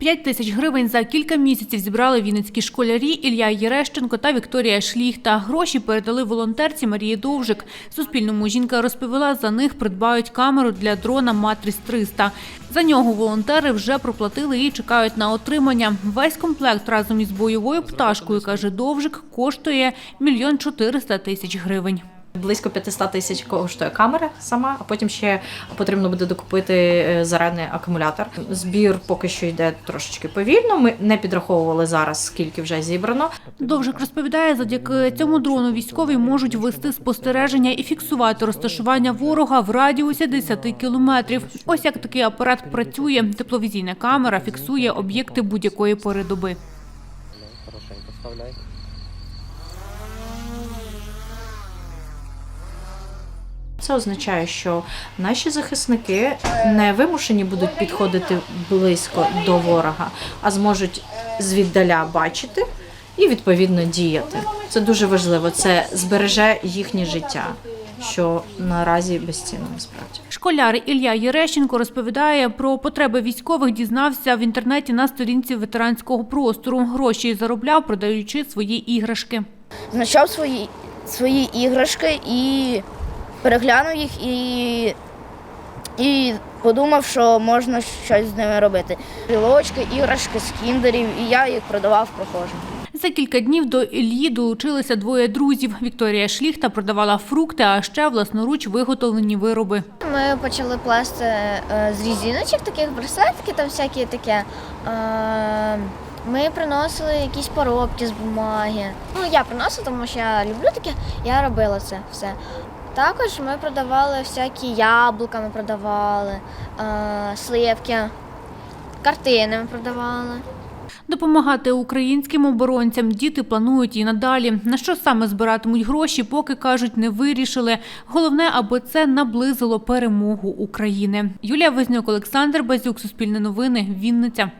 П'ять тисяч гривень за кілька місяців зібрали вінницькі школярі Ілля Єрещенко та Вікторія Шліхта. Гроші передали волонтерці Марії Довжик. Суспільному жінка розповіла, за них придбають камеру для дрона Матріс 300. За нього волонтери вже проплатили і чекають на отримання. Весь комплект разом із бойовою пташкою, каже Довжик, коштує мільйон чотириста тисяч гривень. Близько 500 тисяч коштує камера сама, а потім ще потрібно буде докупити е, зарядний акумулятор. Збір поки що йде трошечки повільно. Ми не підраховували зараз, скільки вже зібрано. Довжик розповідає, завдяки цьому дрону військові можуть вести спостереження і фіксувати розташування ворога в радіусі 10 кілометрів. Ось як такий апарат працює. Тепловізійна камера фіксує об'єкти будь-якої пори доби. Це означає, що наші захисники не вимушені будуть підходити близько до ворога, а зможуть звіддаля бачити і відповідно діяти. Це дуже важливо. Це збереже їхнє життя, що наразі безцінно насправді. Школяр Ілля Єрещенко розповідає про потреби військових. Дізнався в інтернеті на сторінці ветеранського простору. Гроші заробляв, продаючи свої іграшки. знайшов свої, свої іграшки і переглянув їх і, і подумав, що можна щось з ними робити. Брілочки, іграшки з кіндерів, і я їх продавав прохожим. За кілька днів до Іллі долучилися двоє друзів. Вікторія Шліхта продавала фрукти, а ще власноруч виготовлені вироби. Ми почали плести е, з різиночок, таких браслетки там всякі таке. Ми приносили якісь поробки з бумаги. Ну, я приносила, тому що я люблю таке, я робила це все. Також ми продавали всякі яблука, ми продавали, е, сливки, картини ми продавали. Допомагати українським оборонцям діти планують і надалі. На що саме збиратимуть гроші, поки кажуть, не вирішили. Головне, аби це наблизило перемогу України. Юлія Вознюк, Олександр Базюк, Суспільне новини, Вінниця.